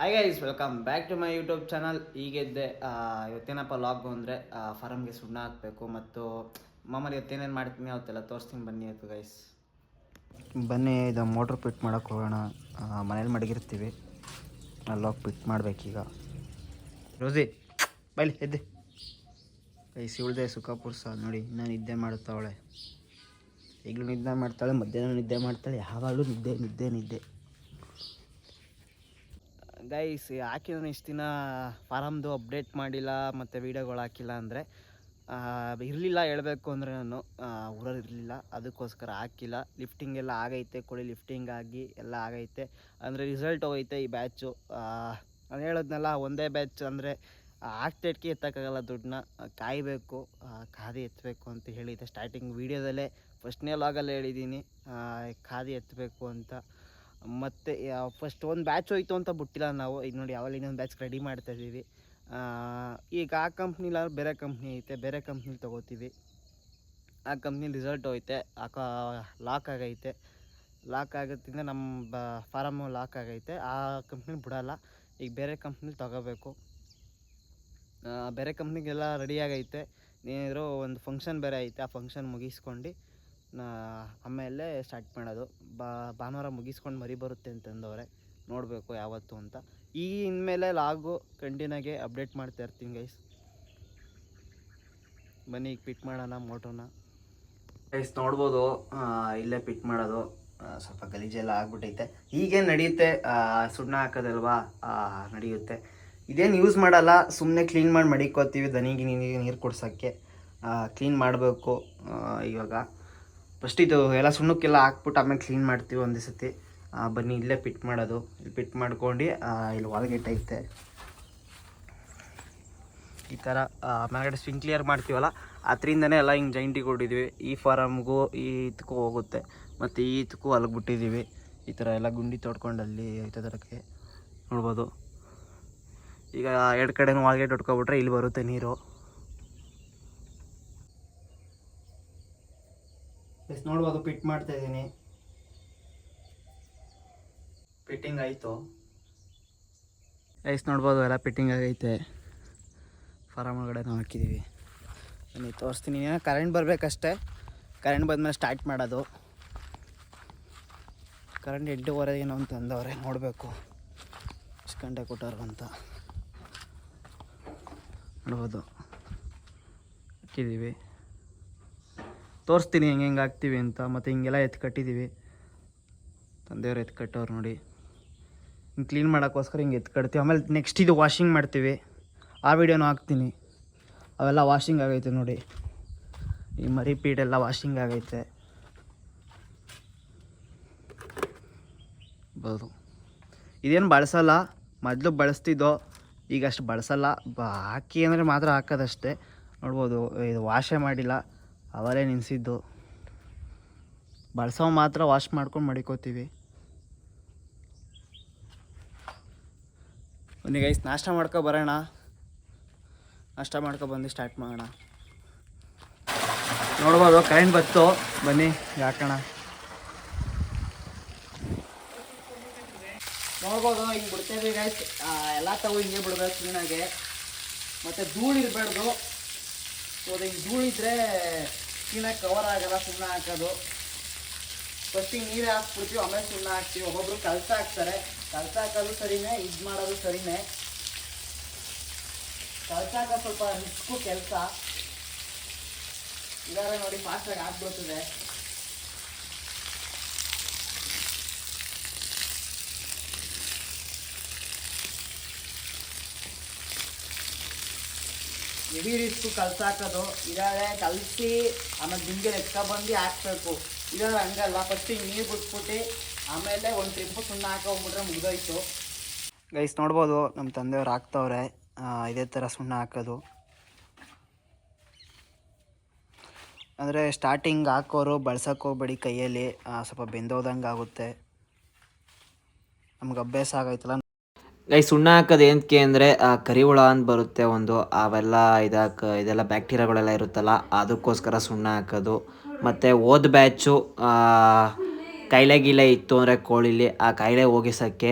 Hi guys welcome back to my YouTube channel ಈಗಿದ್ದೆ ಇವತ್ತೇನಪ್ಪ ಲಾಗು ಅಂದರೆ ಫಾರಮ್ಗೆ ಸುಣ್ಣ ಹಾಕಬೇಕು ಮತ್ತು ಮಾಮೂಲಿ ಇವತ್ತೇನೇನು ಮಾಡ್ತೀನಿ ಅವತ್ತೆಲ್ಲ ತೋರಿಸ್ತೀನಿ ಬನ್ನಿ ಆಯಿತು ಗೈಸ್ ಬನ್ನಿ, ಇದು ಮೋಟ್ರ್ ಪಿಟ್ ಮಾಡೋಕೆ ಹೋಗೋಣ. ಮನೇಲಿ ಮಡಗಿರ್ತೀವಿ. ಅಲ್ಲೋಗಿ ಪಿಟ್ ಮಾಡಬೇಕೀಗ. ರೋಸಿ, ಬೈಲಿ, ಎದ್ದೆ. ಗೈಸ್ ಇವಳ್ದೆ ಸಹ ನೋಡಿ, ಇನ್ನೂ ನಿದ್ದೆ ಮಾಡುತ್ತಾವಳೆ. ಈಗಲೂ ನಿದ್ದೆ ಮಾಡ್ತಾಳೆ, ಮಧ್ಯಾಹ್ನ ನಿದ್ದೆ ಮಾಡ್ತಾಳೆ, ಯಾವಾಗಲೂ ನಿದ್ದೆ ನಿದ್ದೆ ನಿದ್ದೆ. ಗೈಸ್ ಹಾಕಿರೋ ಇಷ್ಟು ದಿನ ಫಾರಮ್ದು ಅಪ್ಡೇಟ್ ಮಾಡಿಲ್ಲ, ಮತ್ತು ವೀಡಿಯೋಗಳು ಹಾಕಿಲ್ಲ ಅಂದರೆ ಇರಲಿಲ್ಲ ಹೇಳಬೇಕು ಅಂದರೆ ನಾನು ಊರಲ್ಲಿ ಇರಲಿಲ್ಲ. ಅದಕ್ಕೋಸ್ಕರ ಹಾಕಿಲ್ಲ. ಲಿಫ್ಟಿಂಗ್ ಎಲ್ಲ ಆಗೈತೆ ಕೊಡಿ ಲಿಫ್ಟಿಂಗ್ ಆಗಿ ಎಲ್ಲ ಆಗೈತೆ. ಅಂದರೆ ರಿಸಲ್ಟ್ ಹೋಗೈತೆ ಈ ಬ್ಯಾಚು ನಾನು ಹೇಳೋದ್ನಲ್ಲ, ಒಂದೇ ಬ್ಯಾಚ್ ಅಂದರೆ ಆಗ್ತೇಟ್ಗೆ ಎತ್ತಕ್ಕಾಗಲ್ಲ ದುಡ್ಡನ್ನ. ಕಾಯಬೇಕು ಖಾದಿ ಎತ್ತಬೇಕು ಅಂತ ಹೇಳಿದ್ದೆ ಸ್ಟಾರ್ಟಿಂಗ್ ವೀಡಿಯೋದಲ್ಲೇ ಫಸ್ಟ್ನೇ ಲಾಗಲ್ಲೇ ಹೇಳಿದ್ದೀನಿ ಖಾದಿ ಎತ್ತಬೇಕು ಅಂತ. ಮತ್ತು ಫಸ್ಟ್ ಒಂದು ಬ್ಯಾಚ್ ಹೋಯ್ತು ಅಂತ ಬಿಟ್ಟಿಲ್ಲ ನಾವು. ಈಗ ನೋಡಿ ಯಾವಾಗ ಇನ್ನೊಂದು ಬ್ಯಾಚ್ ರೆಡಿ ಮಾಡ್ತಾ ಇದ್ದೀವಿ. ಈಗ ಆ ಕಂಪ್ನಿಲ ಬೇರೆ ಕಂಪ್ನಿ ಐತೆ. ಬೇರೆ ಕಂಪ್ನಿಲಿ ತೊಗೋತೀವಿ. ಆ ಕಂಪ್ನಿ ರಿಸಲ್ಟ್ ಹೋಯ್ತೆ. ಆ ಲಾಕ್ ಆಗೈತೆ. ಲಾಕ್ ಆಗೋದ್ರಿಂದ ನಮ್ಮ ಬ ಫಾರಮು ಲಾಕ್ ಆಗೈತೆ. ಆ ಕಂಪ್ನಿ ಬಿಡೋಲ್ಲ. ಈಗ ಬೇರೆ ಕಂಪ್ನಿಲಿ ತೊಗೋಬೇಕು. ಬೇರೆ ಕಂಪ್ನಿಗೆಲ್ಲ ರೆಡಿ ಆಗೈತೆ. ಏನಿದ್ರು ಒಂದು ಫಂಕ್ಷನ್ ಬೇರೆ ಐತೆ. ಆ ಫಂಕ್ಷನ್ ಮುಗಿಸ್ಕೊಂಡು ಆಮೇಲೆ ಸ್ಟಾರ್ಟ್ ಮಾಡೋದು. ಬಾ, ಭಾನುವಾರ ಮುಗಿಸ್ಕೊಂಡು ಮರಿ ಬರುತ್ತೆ ಅಂತಂದವ್ರೆ. ನೋಡಬೇಕು ಯಾವತ್ತು ಅಂತ. ಈ ಇನ್ಮೇಲೆ ಲಾಗು ಕಂಟಿನ್ಯೂಗೆ ಅಪ್ಡೇಟ್ ಮಾಡ್ತಾ ಇರ್ತೀನಿ ಗೈಸ್ ಬನ್ನಿ, ಈಗ ಪಿಟ್ ಮಾಡೋಣ ಮೋಟೋನ ಗೈಸ್ ನೋಡ್ಬೋದು. ಇಲ್ಲೇ ಪಿಟ್ ಮಾಡೋದು. ಸ್ವಲ್ಪ ಗಲೀಜೆಲ್ಲ ಆಗ್ಬಿಟ್ಟೈತೆ. ಈಗೇನು ನಡೆಯುತ್ತೆ. ಸುಣ್ಣ ಹಾಕೋದಲ್ವಾ? ನಡೆಯುತ್ತೆ. ಇದೇನು ಯೂಸ್ ಮಾಡಲ್ಲ. ಸುಮ್ಮನೆ ಕ್ಲೀನ್ ಮಾಡಿ ಮಡಿಕೋತೀವಿ. ದನಿಗೆ ನೀರಿಗೆ ನೀರು ಕುಡ್ಸೋಕ್ಕೆ. ಕ್ಲೀನ್ ಮಾಡಬೇಕು. ಇವಾಗ. ಫಸ್ಟ್ ಇದು ಎಲ್ಲ ಸುಣ್ಣಕ್ಕೆಲ್ಲ ಹಾಕ್ಬಿಟ್ಟು ಆಮೇಲೆ ಕ್ಲೀನ್ ಮಾಡ್ತೀವಿ ಒಂದೇ ಸತಿ. ಬನ್ನಿ, ಇಲ್ಲೇ ಪಿಟ್ ಮಾಡೋದು. ಇಲ್ಲಿ ಪಿಟ್ ಮಾಡ್ಕೊಂಡು ಇಲ್ಲಿ ಒಳಗೆ ಐತೆ. ಈ ಥರ ಮ್ಯಾಗಡೆ ಸ್ವಿಂಗ್ ಕ್ಲಿಯರ್ ಮಾಡ್ತೀವಲ್ಲ, ಅದರಿಂದನೇ ಎಲ್ಲ ಹಿಂಗೆ ಜೈಂಟಿಗೆ ಹೊಡಿದ್ವಿ ಈ ಫಾರಮ್ಗೂ ಈ ಇದಕ್ಕೂ ಹೋಗುತ್ತೆ. ಮತ್ತು ಈ ಇದಕ್ಕೂ ಅಲ್ಲಿಗೆ ಬಿಟ್ಟಿದ್ದೀವಿ ಈ ಥರ ಎಲ್ಲ ಗುಂಡಿ ತೊಡ್ಕೊಂಡು ಅಲ್ಲಿ ಐತದಕ್ಕೆ ನೋಡ್ಬೋದು. ಈಗ ಎರಡು ಕಡೆನೂ ಒಳಗೆ ಹೊಡ್ಕೊಬಿಟ್ರೆ ಇಲ್ಲಿ ಬರುತ್ತೆ ನೀರು. ನೋಡ್ಬೋದು ಪಿಟ್ ಮಾಡ್ತಾ ಇದ್ದೀನಿ. ಫಿಟ್ಟಿಂಗ್ ಆಯಿತು. ಐಸ್ ನೋಡ್ಬೋದು, ಎಲ್ಲ ಫಿಟ್ಟಿಂಗ್ ಆಗೈತೆ. ಫಾರಮ್ ಒಳಗಡೆ ನಾವು ಹಾಕಿದ್ದೀವಿ. ಬನ್ನಿ, ತೋರಿಸ್ತೀನಿ. ಏನೋ ಕರೆಂಟ್ ಬರಬೇಕಷ್ಟೇ. ಕರೆಂಟ್ ಬಂದಮೇಲೆ ಸ್ಟಾರ್ಟ್ ಮಾಡೋದು. ಕರೆಂಟ್ ಎಂಟೂವರೆಗೆ ಏನೋ ಅಂತ ಅಂದವ್ರೆ ನೋಡಬೇಕು. ಎಷ್ಟು ಗಂಟೆ ಕೊಟ್ಟವ್ರು ಅಂತ. ನೋಡ್ಬೋದು. ಹಾಕಿದ್ದೀವಿ. ತೋರಿಸ್ತೀನಿ ಹೆಂಗೆ ಹೆಂಗೆ ಹಾಕ್ತೀವಿ ಅಂತ, ಮತ್ತು ಹಿಂಗೆಲ್ಲ ಎತ್ತು ಕಟ್ಟಿದ್ದೀವಿ ತಂದೆಯವ್ರು ಎತ್ತು ಕಟ್ಟೋರು ನೋಡಿ. ಹಿಂಗೆ ಕ್ಲೀನ್ ಮಾಡೋಕ್ಕೋಸ್ಕರ ಹಿಂಗೆ ಎತ್ತು ಕಟ್ತೀವಿ. ಆಮೇಲೆ ನೆಕ್ಸ್ಟ್ ಇದು ವಾಷಿಂಗ್ ಮಾಡ್ತೀವಿ. ಆ ವಿಡಿಯೋನೂ ಹಾಕ್ತೀನಿ. ಅವೆಲ್ಲ ವಾಷಿಂಗ್ ಆಗೈತೆ ನೋಡಿ. ಈ ಮರಿ ಪೀಡೆಲ್ಲ ವಾಷಿಂಗ್ ಆಗೈತೆ. ಬೋದು ಇದೇನು ಬಳಸಲ್ಲ. ಮೊದಲು ಬಳಸ್ತಿದ್ದೋ ಈಗ ಅಷ್ಟು ಬಳಸಲ್ಲ. ಹಾಕಿ ಅಂದರೆ ಮಾತ್ರ ಹಾಕೋದಷ್ಟೇ. ನೋಡ್ಬೋದು, ಇದು ವಾಶೇ ಮಾಡಿಲ್ಲ. ಅವರೇ ನಿನ್ಸಿದ್ದು ಬಳಸೋ ಮಾತ್ರ ವಾಶ್ ಮಾಡ್ಕೊಂಡು ಮಡಿಕೋತೀವಿ. ಬನ್ನಿ ಗೈಸ್ ನಾಷ್ಟ ಮಾಡ್ಕೊ ಬರೋಣ. ನಾಷ್ಟ ಮಾಡ್ಕೊ ಬಂದು ಸ್ಟಾರ್ಟ್ ಮಾಡೋಣ. ನೋಡ್ಬೋದು ಕರೆಂಟ್ ಬತ್ತು ಬನ್ನಿ, ಯಾಕಣ? ನೋಡ್ಬೋದು, ಹಿಂಗೆ ಬಿಡ್ತೇವೆ ಗೈಸ್ ಎಲ್ಲ ತಗೋ ಹಿಂಗೆ ಬಿಡ್ಬೇಕು ಕ್ಲೀನಾಗೆ ಮತ್ತು ಧೂಳು ಇರಬಾರ್ದು. ಅದು ಹಿಂಗೆ ಧೂಳಿದ್ರೆ ಕ್ಲೀನಾಗಿ ಕವರ್ ಆಗಲ್ಲ ಸುಣ್ಣ ಹಾಕೋದು. ಫಸ್ಟಿಗೆ ನೀರು ಹಾಕ್ಬಿಡ್ತೀವಿ, ಆಮೇಲೆ ಸುಣ್ಣ ಹಾಕ್ತೀವಿ. ಒಬ್ಬೊಬ್ರು ಕಲ್ಸ ಹಾಕ್ತಾರೆ. ಕಲ್ಸ ಹಾಕೋದು ಸರಿನೇ, ಇದು ಮಾಡೋದು ಸರಿನೇ. ಕಲ್ಸ ಹಾಕೋದು ಸ್ವಲ್ಪ ರಿಸ್ಕು ಕೆಲಸ. ಇದಾರೆ ನೋಡಿ ಫಾಸ್ಟಾಗಿ ಆಗ್ಬಿಡ್ತದೆ. ಹೆವಿ ರಿಸ್ಕು ಕಲ್ಸ ಹಾಕೋದು ಇದಾದ್ರೆ ಕಲಸಿ, ಆಮೇಲೆ ದಿಂಗೆ ಬಂದು ಹಾಕ್ಬೇಕು. ಇದಾದ್ರೆ ಹಂಗಲ್ಲ ಫಸ್ಟ್ ಹಿಂಗೆ ನೀರು ಬಿಟ್ಬಿಟ್ಟು, ಆಮೇಲೆ ಒಂದು ಟ್ರಿಪ್ಪು ಸುಣ್ಣ ಹಾಕೊಂಬಿಟ್ರೆ ಮುಗಿದೋಯ್ತು. ಗೈಸ್ ನೋಡ್ಬೋದು ನಮ್ಮ ತಂದೆಯವ್ರು ಹಾಕ್ತವ್ರೆ. ಇದೇ ಥರ ಸುಣ್ಣ ಹಾಕೋದು. ಅಂದರೆ ಸ್ಟಾರ್ಟಿಂಗ್ ಹಾಕೋರು ಹೋಗ್ಬೇಡಿ ಕೈಯಲ್ಲಿ. ಸ್ವಲ್ಪ ಬೆಂದೋದಂಗೆ ಆಗುತ್ತೆ ನಮ್ಗೆ ಅಭ್ಯಾಸ ಆಗೈತಲ್ಲ ಗೈ ಸುಣ್ಣ ಹಾಕೋದು ಏನಕ್ಕೆ ಅಂದರೆ ಕರಿ ಹುಳ ಅಂತ ಬರುತ್ತೆ ಒಂದು, ಅವೆಲ್ಲ ಇದಾಕ, ಇದೆಲ್ಲ ಬ್ಯಾಕ್ಟೀರಿಯಾಗಳೆಲ್ಲ ಇರುತ್ತಲ್ಲ, ಅದಕ್ಕೋಸ್ಕರ ಸುಣ್ಣ ಹಾಕೋದು. ಮತ್ತು ಓದ್ ಬ್ಯಾಚು ಕಾಯಿಲೆ ಗೀಲೆ ಇತ್ತು ಅಂದರೆ ಕೋಳಿಲಿ, ಆ ಕಾಯಿಲೆ ಹೋಗಿಸೋಕ್ಕೆ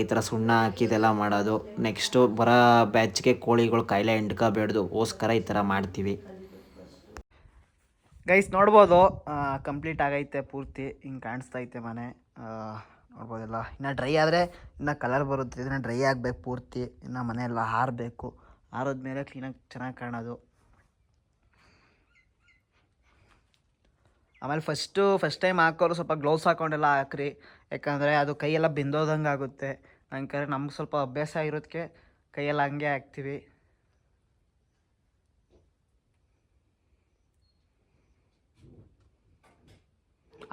ಈ ಥರ ಸುಣ್ಣ ಹಾಕಿ ಇದೆಲ್ಲ ಮಾಡೋದು. ನೆಕ್ಸ್ಟು ಬರೋ ಬ್ಯಾಚ್ಗೆ ಕೋಳಿಗಳು ಕಾಯಿಲೆ ಹಿಂಡ್ಕೋಬೇಡ್ದು ಓಸ್ಕರ ಈ ಥರ ಮಾಡ್ತೀವಿ. ಗೈಸ್ ನೋಡ್ಬೋದು ಕಂಪ್ಲೀಟ್ ಆಗೈತೆ ಪೂರ್ತಿ, ಹಿಂಗೆ ಕಾಣಿಸ್ತೈತೆ ಮನೆ. ನೋಡ್ಬೋದಲ್ಲ? ಇನ್ನು ಡ್ರೈ ಆದರೆ ಇನ್ನು ಕಲರ್ ಬರುತ್ತೆ. ಇದನ್ನು ಡ್ರೈ ಆಗಬೇಕು ಪೂರ್ತಿ. ಇನ್ನು ಮನೆಯೆಲ್ಲ ಹಾರಬೇಕು ಹಾರಬೇಕು ಮೇಲೆ ಕ್ಲೀನಾಗಿ ಚೆನ್ನಾಗಿ ಕಾಣೋದು. ಆಮೇಲೆ ಫಸ್ಟು ಫಸ್ಟ್ ಟೈಮ್ ಹಾಕೋರು ಸ್ವಲ್ಪ ಗ್ಲೌಸ್ ಹಾಕೊಂಡೆಲ್ಲ ಹಾಕ್ರಿ. ಯಾಕಂದರೆ ಅದು ಕೈಯೆಲ್ಲ ಬೆಂದೋದಂಗೆ ಆಗುತ್ತೆ. ನಂಗೆ ನಮ್ಗೆ ಸ್ವಲ್ಪ ಅಭ್ಯಾಸ ಇರೋದಕ್ಕೆ ಕೈಯೆಲ್ಲ ಹಂಗೆ ಹಾಕ್ತೀವಿ.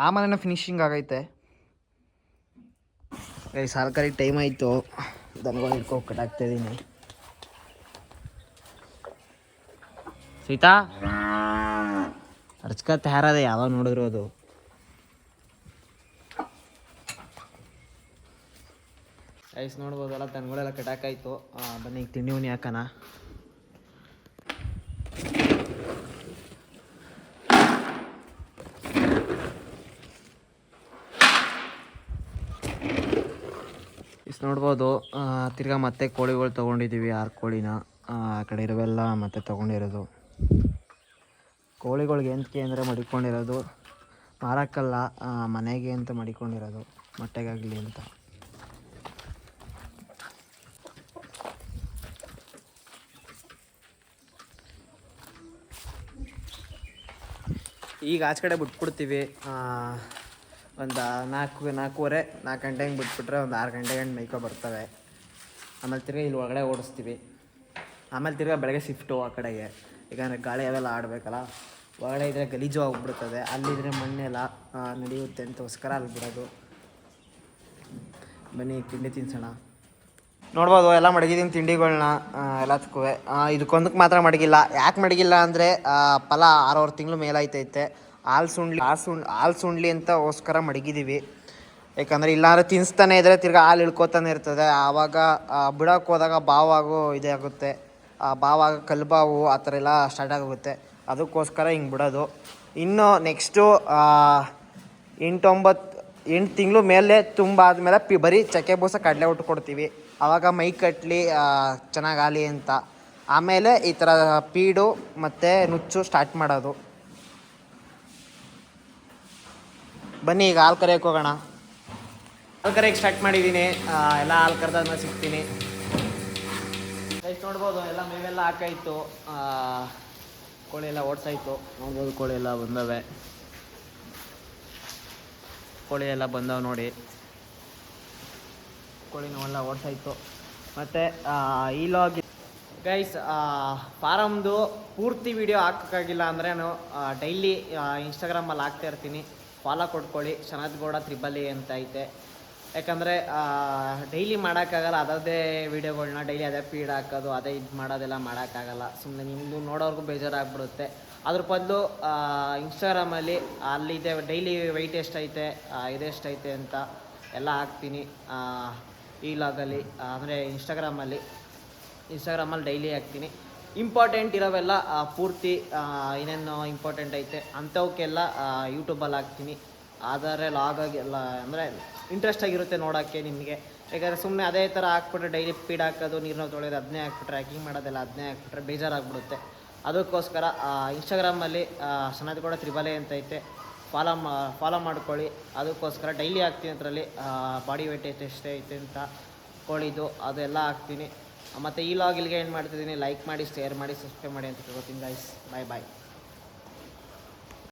ಆ ಮನೆನ ಫಿನಿಶಿಂಗ್ ಆಗೈತೆ. ಈ ಸರ್ಕಾರಿ ಟೈಮ್ ಆಯಿತು. ದನಗಳು ಹಿಡ್ಕೊ ಕಟ್ಟಾಗ್ತಾ ಇದ್ದೀನಿ ಸೀತಾ ಅರ್ಚಕ ಯಾರದೆ ಯಾವಾಗ ನೋಡಿದ್ರು ಅದು? ಐಸ್ ನೋಡ್ಬೋದಲ್ಲ ದನಗಳೆಲ್ಲ ಕಟ್ಟಾಕಾಯ್ತು ಬನ್ನಿ, ಈಗ ತಿಂಡಿ ಉನಿ ಹಾಕೋಣ. ಇಸ್ ನೋಡ್ಬೋದು. ತಿರ್ಗಾ ಮತ್ತೆ ಕೋಳಿಗಳು ತೊಗೊಂಡಿದ್ದೀವಿ ಆರು ಕೋಳಿನ. ಆ ಕಡೆ ಇರುವೆಲ್ಲ ಮತ್ತೆ ತೊಗೊಂಡಿರೋದು. ಕೋಳಿಗಳಿಗೆ ಎಂತಕ್ಕೆ ಅಂದರೆ ಮಡಿಕೊಂಡಿರೋದು. ಮಾರಕ್ಕಲ್ಲ ಮನೆಗೆ ಅಂತ ಮಡಿಕೊಂಡಿರೋದು. ಮೊಟ್ಟೆಗಾಗಲಿ ಅಂತ. ಈಗ ಆಚೆ ಕಡೆ ಬಿಟ್ಬಿಡ್ತೀವಿ. ಒಂದು ನಾಲ್ಕು, ನಾಲ್ಕೂವರೆ, ನಾಲ್ಕು ಗಂಟೆ ಹಂಗೆ ಬಿಟ್ಬಿಟ್ರೆ ಒಂದು ಆರು ಗಂಟೆ ಗಂಟೆ ಮೈಕೋ ಬರ್ತವೆ. ಆಮೇಲೆ ತಿರ್ಗಿ ಇಲ್ಲಿ ಒಳಗಡೆ ಓಡಿಸ್ತೀವಿ. ಆಮೇಲೆ ತಿರ್ಗಿ ಬೆಳಗ್ಗೆ ಶಿಫ್ಟು ಆ ಕಡೆಗೆ. ಯಾಕಂದರೆ ಗಾಳಿ ಅವೆಲ್ಲ ಆಡಬೇಕಲ್ಲ. ಒಳಗಡೆ ಇದ್ದರೆ ಗಲೀಜು ಆಗ್ಬಿಡ್ತದೆ. ಅಲ್ಲಿದ್ರೆ ಮಣ್ಣೆಲ್ಲ ನಡೆಯುತ್ತೆ ಅಂತೋಸ್ಕರ ಅಲ್ಲಿ ಬಿಡೋದು. ಬನ್ನಿ, ತಿಂಡಿ ತಿನ್ಸೋಣ. ನೋಡ್ಬೋದು, ಎಲ್ಲ ಮಡಗಿದ್ದೀನಿ ತಿಂಡಿಗಳನ್ನ ಎಲ್ಲದಕ್ಕೂ. ಇದಕ್ಕೊಂದಕ್ಕೆ ಮಾತ್ರ ಮಡಗಿಲ್ಲ. ಯಾಕೆ ಮಡಗಿಲ್ಲ ಅಂದರೆ ಫಲ ಆರೂವರೆ ತಿಂಗಳು ಮೇಲಾಯ್ತೈತೆ. ಹಾಲು ಸುಂಡ್ಲಿ, ಹಾಲು ಸುಂಡ್, ಹಾಲು ಸುಂಡ್ಲಿ ಅಂತಗೋಸ್ಕರ ಮಡಗಿದ್ದೀವಿ ಯಾಕಂದರೆ ಇಲ್ಲಾಂದ್ರೆ ತಿನ್ನಿಸ್ತಾನೆ ಇದ್ರೆ ತಿರ್ಗಿ ಹಾಲು ಇಳ್ಕೊತಾನೆ ಇರ್ತದೆ. ಆವಾಗ ಬಿಡೋಕೆ ಹೋದಾಗ ಬಾವಾಗು ಇದೇ ಆಗುತ್ತೆ. ಆ ಬಾವಾಗ ಕಲ್ಬಾವು ಆ ಥರ ಎಲ್ಲ ಸ್ಟಾರ್ಟ್ ಆಗೋಗುತ್ತೆ. ಅದಕ್ಕೋಸ್ಕರ ಹಿಂಗೆ ಬಿಡೋದು. ಇನ್ನು ನೆಕ್ಸ್ಟು ಎಂಟೊಂಬತ್ತು ಎಂಟು ತಿಂಗಳು ಮೇಲೆ ತುಂಬ ಆದಮೇಲೆ ಪಿ, ಬರೀ ಚಕ್ಕೆ ಬೂಸ ಕಡಲೆ ಹುಟ್ಟು ಕೊಡ್ತೀವಿ. ಆವಾಗ ಮೈ ಕಟ್ಲಿ ಚೆನ್ನಾಗಿ ಆಲಿ ಅಂತ. ಆಮೇಲೆ ಈ ಥರ ಪೀಡು ಮತ್ತು ನುಚ್ಚು ಸ್ಟಾರ್ಟ್ ಮಾಡೋದು. ಬನ್ನಿ, ಈಗ ಹಾಲು ಕರೆಯೋಕೆ ಹೋಗೋಣ. ಹಾಲು ಕರೆಯೋಕೆ ಸ್ಟಾರ್ಟ್ ಮಾಡಿದ್ದೀನಿ. ಎಲ್ಲ ಹಾಲು ಕರೆದಾದ್ಮೇಲೆ ಸಿಗ್ತೀನಿ. ನೋಡ್ಬೋದು, ಎಲ್ಲ ಮೇವೆಲ್ಲ ಹಾಕಾಯ್ತು. ಕೋಳಿ ಎಲ್ಲ ಓಡಿಸಾಯ್ತು ನೋಡ್ಬೋದು, ಕೋಳಿ ಎಲ್ಲ ಬಂದವೆ. ಕೋಳಿ ಎಲ್ಲ ಬಂದವೆ ನೋಡಿ. ಕೋಳಿ ನೋವೆಲ್ಲ ಓಡಿಸಾಯ್ತು ಮತ್ತು ಈ ಲಾಗ್ ಗೈಸ್ ಫಾರಮ್ದು ಪೂರ್ತಿ ವಿಡಿಯೋ ಹಾಕೋಕ್ಕಾಗಿಲ್ಲ ಅಂದ್ರೆ ಡೈಲಿ ಇನ್ಸ್ಟಾಗ್ರಾಮಲ್ಲಿ ಹಾಕ್ತಾ ಇರ್ತೀನಿ. ಫಾಲೋ ಕೊಟ್ಕೊಳ್ಳಿ. ಶನತ್ಗೌಡ ತ್ರಿಬಲಿ ಅಂತ ಐತೆ. ಯಾಕಂದರೆ ಡೈಲಿ ಮಾಡೋಕ್ಕಾಗಲ್ಲ. ಅದರದ್ದೇ ವೀಡಿಯೋಗಳನ್ನ ಡೈಲಿ ಅದೇ ಫೀಡ್ ಹಾಕೋದು, ಅದೇ ಇದು ಮಾಡೋದೆಲ್ಲ ಮಾಡೋಕ್ಕಾಗಲ್ಲ. ಸುಮ್ಮನೆ ನಿಮ್ಮದು ನೋಡೋರ್ಗೂ ಬೇಜಾರಾಗ್ಬಿಡುತ್ತೆ. ಅದ್ರ ಬದಲು ಇನ್ಸ್ಟಾಗ್ರಾಮಲ್ಲಿ ಅಲ್ಲಿದೆ ಡೈಲಿ ವೆಯ್ಟ್ ಎಷ್ಟೈತೆ ಇದೆಷ್ಟೈತೆ ಅಂತ ಎಲ್ಲ ಹಾಕ್ತೀನಿ. ಈ ಲಾಗಲ್ಲಿ ಅಂದರೆ ಇನ್ಸ್ಟಾಗ್ರಾಮಲ್ಲಿ ಇನ್ಸ್ಟಾಗ್ರಾಮಲ್ಲಿ ಡೈಲಿ ಹಾಕ್ತೀನಿ. ಇಂಪಾರ್ಟೆಂಟ್ ಇರೋವೆಲ್ಲ ಪೂರ್ತಿ ಏನೇನು ಇಂಪಾರ್ಟೆಂಟ್ ಐತೆ, ಅಂಥವಕ್ಕೆಲ್ಲ ಯೂಟ್ಯೂಬಲ್ಲಿ ಹಾಕ್ತೀನಿ. ಆದರೆ ಲಾಗಾಗಿ ಎಲ್ಲ, ಅಂದರೆ ಇಂಟ್ರೆಸ್ಟ್ ಆಗಿರುತ್ತೆ ನೋಡೋಕ್ಕೆ ನಿಮಗೆ. ಯಾಕಂದರೆ ಸುಮ್ಮನೆ ಅದೇ ಥರ ಹಾಕ್ಬಿಟ್ರೆ ಡೈಲಿ ಫೀಡ್ ಹಾಕೋದು ನೀರನ್ನ ತೊಳೆಯೋದು, ಅದನ್ನೇ ಹಾಕ್ಬಿಟ್ರೆ ಹ್ಯಾಕಿಂಗ್ ಮಾಡೋದೆಲ್ಲ ಅದನ್ನೇ ಹಾಕ್ಬಿಟ್ರೆ ಬೇಜಾರಾಗ್ಬಿಡುತ್ತೆ. ಅದಕ್ಕೋಸ್ಕರ ಇನ್ಸ್ಟಾಗ್ರಾಮಲ್ಲಿ ಸನತ್ ಕೂಡ ತ್ರಿಬಲೆ ಅಂತ ಐತೆ. ಫಾಲೋ ಮಾ ಫಾಲೋ ಮಾಡ್ಕೊಳ್ಳಿ. ಅದಕ್ಕೋಸ್ಕರ ಡೈಲಿ ಹಾಕ್ತೀನಿ ಅದರಲ್ಲಿ. ಬಾಡಿ ವೇಟ್ ಎಷ್ಟು ಎಷ್ಟೇ ಐತೆ ಅಂತ ಕೋಳಿದು ಅದೆಲ್ಲ ಹಾಕ್ತೀನಿ. ಮತ್ತು ಈ ಲಾಗ್ ಇಲ್ಲಿಗೆ ಏನು ಮಾಡ್ತಿದ್ದೀನಿ? ಲೈಕ್ ಮಾಡಿ ಶೇರ್ ಮಾಡಿ ಸಬ್ಸ್ಕ್ರೈಬ್ ಮಾಡಿ ಅಂತ ಕೇಳ್ಕೊತೀನಿ ಗೈಸ್ ಬಾಯ್ ಬಾಯ್